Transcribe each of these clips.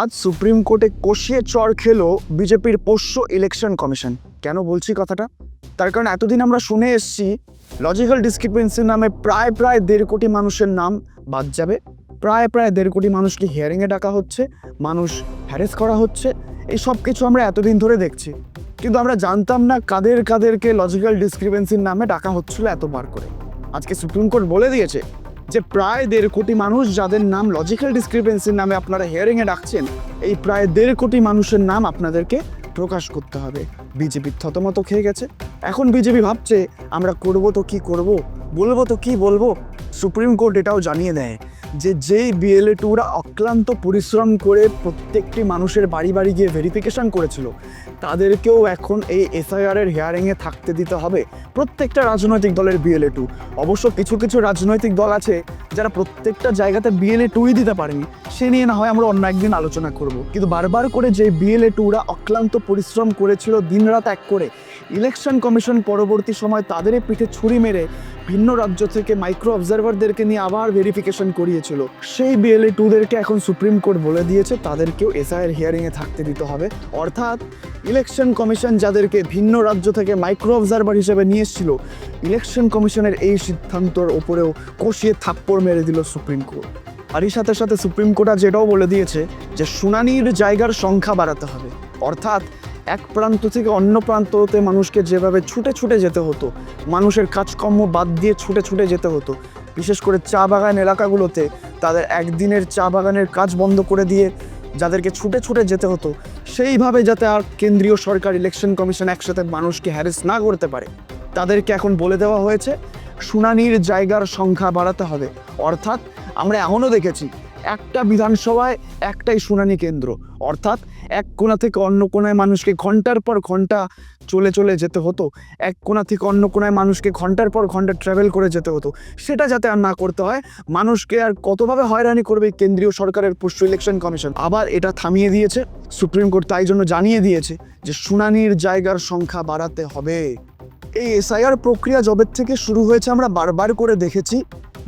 আজ সুপ্রিম কোর্টে কষিয়ে চর খেলো বিজেপির পোষ্য ইলেকশন কমিশন কেন বলছি কথাটা? তার কারণ এতদিন আমরা শুনে এসছি লজিক্যাল ডিসক্রিপেন্সির নামে প্রায় প্রায় দেড় কোটি মানুষের নাম বাদ যাবে। প্রায় প্রায় দেড় কোটি মানুষকে হিয়ারিংয়ে ডাকা হচ্ছে, মানুষ হ্যারেস করা হচ্ছে, এই সব কিছু আমরা এতদিন ধরে দেখছি। কিন্তু আমরা জানতাম না কাদের কাদেরকে লজিক্যাল ডিসক্রিপেন্সির নামে ডাকা হচ্ছিল এতবার করে। আজকে সুপ্রিম কোর্ট বলে দিয়েছে যে প্রায় দেড় কোটি মানুষ যাদের নাম লজিক্যাল ডিসক্রিপেন্সির নামে আপনারা হিয়ারিংয়ে ডাকছেন, এই প্রায় দেড় কোটি মানুষের নাম আপনাদেরকে প্রকাশ করতে হবে। বিজেপি থতমত খেয়ে গেছে। এখন বিজেপি ভাবছে, আমরা করব তো কি করব? বলব তো কি বলব? সুপ্রিম কোর্ট এটাও জানিয়ে দেয়। যে যেই বিএলএ টুরা অক্লান্ত পরিশ্রম করে প্রত্যেকটি মানুষের বাড়ি বাড়ি গিয়ে ভেরিফিকেশন করেছিল, তাদেরকেও এখন এই এসআইআর এর হিয়ারিংয়ে থাকতে দিতে হবে প্রত্যেকটা রাজনৈতিক দলের বিএলএ টু অবশ্য কিছু কিছু রাজনৈতিক দল আছে যারা প্রত্যেকটা জায়গাতে বিএলএ টুই দিতে পারেনি, সে নিয়ে না হয় আমরা অন্য একদিন আলোচনা করব। কিন্তু বারবার করে যে বিএলএ টুরা অক্লান্ত পরিশ্রম করেছিল দিনরাত এক করে ইলেকশন কমিশন পরবর্তী সময় তাদেরই পিঠে ছুরি মেরে ভিন্ন রাজ্য থেকে মাইক্রো অবজারভারদেরকে নিয়ে আবার ভেরিফিকেশন করিয়েছিল। সেই বিএলএ টুদেরকে এখন সুপ্রিম কোর্ট বলে দিয়েছে, তাদেরকেও এসআইয়ের হিয়ারিংয়ে থাকতে দিতে হবে। অর্থাৎ ইলেকশন কমিশন যাদেরকে ভিন্ন রাজ্য থেকে মাইক্রো অবজারভার হিসেবে নিয়ে এসেছিল, ইলেকশন কমিশনের এই সিদ্ধান্তর ওপরেও কষিয়ে থাপ্পড় মেরে দিল সুপ্রিম কোর্ট আর এই সাথে সাথে সুপ্রিম কোর্ট আজ এটাও বলে দিয়েছে যে, শুনানির জায়গার সংখ্যা বাড়াতে হবে। অর্থাৎ এক প্রান্ত থেকে অন্য প্রান্ততে মানুষকে যেভাবে ছুটে ছুটে যেতে হতো, মানুষের কাজকর্ম বাদ দিয়ে ছুটে ছুটে যেতে হতো। বিশেষ করে চা বাগান এলাকাগুলোতে তাদের একদিনের চা বাগানের কাজ বন্ধ করে দিয়ে যাদেরকে ছুটে ছুটে যেতে হতো, সেইভাবে যাতে আর কেন্দ্রীয় সরকার ইলেকশন কমিশন একসাথে মানুষকে হ্যারেস না করতে পারে। তাদেরকে এখন বলে দেওয়া হয়েছে, শুনানির জায়গার সংখ্যা বাড়াতে হবে। অর্থাৎ আমরা এমনও দেখেছি একটা বিধানসভায় একটাই শুনানি কেন্দ্র। অর্থাৎ এক কোণা থেকে অন্য কোণায় মানুষকে ঘণ্টার পর ঘণ্টা চলে চলে যেতে হতো। এক কোণা থেকে অন্য কোণায় মানুষকে ঘণ্টার পর ঘণ্টা ট্রাভেল করে যেতে হতো। সেটা যাতে আর না করতে হয়, মানুষকে আর কতভাবে হয়রানি করবে কেন্দ্রীয় সরকারের পোস্ট ইলেকশন কমিশন আবার এটা থামিয়ে দিয়েছে, সুপ্রিম কোর্ট তাই জন্য জানিয়ে দিয়েছে যে শুনানির জায়গার সংখ্যা বাড়াতে হবে। এই এসআইআর প্রক্রিয়া জবের থেকে শুরু হয়েছে আমরা বারবার করে দেখেছি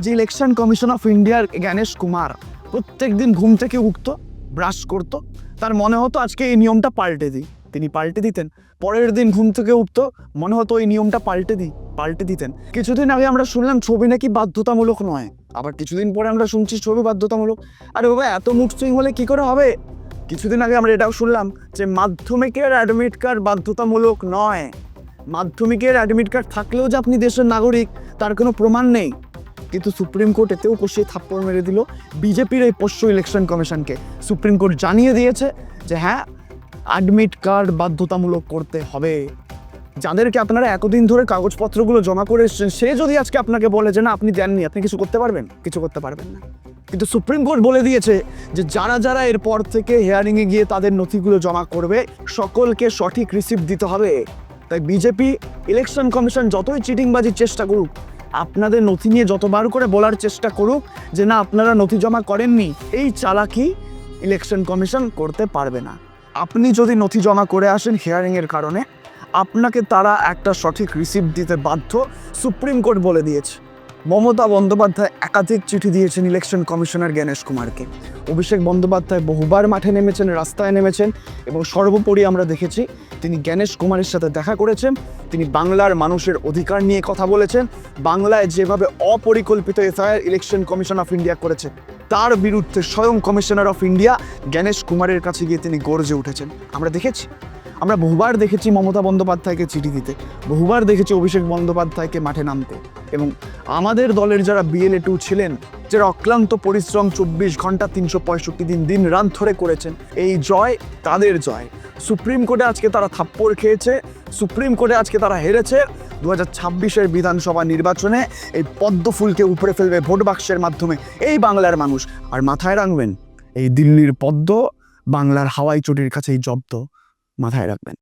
যে ইলেকশন কমিশন অফ ইন্ডিয়ার জ্ঞানেশ কুমার প্রত্যেক দিন ঘুম থেকে উঠতো ব্রাশ করতো। তার মনে হতো আজকে এই নিয়মটা পাল্টে দিই। তিনি পাল্টে দিতেন। পরের দিন ঘুম থেকে উঠতো, মনে হতো এই নিয়মটা পাল্টে দিই, পাল্টে দিতেন। কিছুদিন আগে আমরা শুনলাম ছবি নাকি বাধ্যতামূলক নয়। আবার কিছুদিন পরে আমরা শুনছি ছবি বাধ্যতামূলক। আরে বাবা, এত মুখ সুইং হলে কি করে হবে? কিছুদিন আগে আমরা এটাও শুনলাম যে মাধ্যমিকের অ্যাডমিট কার্ড বাধ্যতামূলক নয়। মাধ্যমিকের অ্যাডমিট কার্ড থাকলেও যে আপনি দেশের নাগরিক, তার কোনো প্রমাণ নেই। কিন্তু সুপ্রিম কোর্ট এতেও কষিয়ে থাপ্পড় মেরে দিল বিজেপির এই পোষ্য ইলেকশন কমিশনকে। সুপ্রিম কোর্ট জানিয়ে দিয়েছে যে হ্যাঁ অ্যাডমিট কার্ড বাধ্যতামূলক করতে হবে। যাদেরকে আপনারা এতদিন ধরে কাগজপত্রগুলো জমা করে এসেছেন, সে যদি আজকে আপনাকে বলে যে না, আপনি দেননি, আপনি কিছু করতে পারবেন? কিছু করতে পারবেন না। কিন্তু সুপ্রিম কোর্ট বলে দিয়েছে যে যারা যারা এরপর থেকে হেয়ারিংয়ে গিয়ে তাদের নথিগুলো জমা করবে, সকলকে সঠিক রিসিপ্ট দিতে হবে। তাই বিজেপি ইলেকশন কমিশন যতই চিটিংবাজির চেষ্টা করুক আপনাদের নথি নিয়ে যতবার করে বলার চেষ্টা করুক যে না, আপনারা নথি জমা করেননি, এই চালাকি ইলেকশন কমিশন করতে পারবে না। আপনি যদি নথি জমা করে আসেন হিয়ারিংয়ের কারণে, আপনাকে তারা একটা সঠিক রিসিপ্ট দিতে বাধ্য সুপ্রিম কোর্ট বলে দিয়েছে। মমতা বন্দ্যোপাধ্যায় একাধিক চিঠি দিয়েছেন ইলেকশন কমিশনার জ্ঞানেশ কুমারকে। অভিষেক বন্দ্যোপাধ্যায় বহুবার মাঠে নেমেছেন, রাস্তায় নেমেছেন এবং সর্বোপরি আমরা দেখেছি তিনি জ্ঞানেশ কুমারের সাথে দেখা করেছেন, তিনি বাংলার মানুষের অধিকার নিয়ে কথা বলেছেন, বাংলায় যেভাবে অপরিকল্পিত SIR Election Commission of India করেছে, তার বিরুদ্ধে স্বয়ং কমিশনার অফ ইন্ডিয়া জ্ঞানেশ কুমারের কাছে গিয়ে তিনি গর্জে উঠেছেন। আমরা দেখেছি, আমরা বহুবার দেখেছি মমতা বন্দ্যোপাধ্যায়কে চিঠি দিতে, বহুবার দেখেছি অভিষেক বন্দ্যোপাধ্যায়কে মাঠে নামতে এবং আমাদের দলের যারা বিএলএ টু ছিলেন, যারা অক্লান্ত পরিশ্রম চব্বিশ ঘণ্টা তিনশো পঁয়ষট্টি দিন দিন রান ধরে করেছেন, এই জয় তাদের জয়। সুপ্রিম কোর্টে আজকে তারা থাপ্পড় খেয়েছে, সুপ্রিম কোর্টে আজকে তারা হেরেছে। দু হাজার ছাব্বিশের বিধানসভা নির্বাচনে এই পদ্ম ফুলকে উপরে ফেলবে ভোট বাক্সের মাধ্যমে এই বাংলার মানুষ। আর মাথায় রাখবেন, এই দিল্লির পদ্ম বাংলার হাওয়াই চটির কাছেই জব্দ, মাথায় রাখবেন।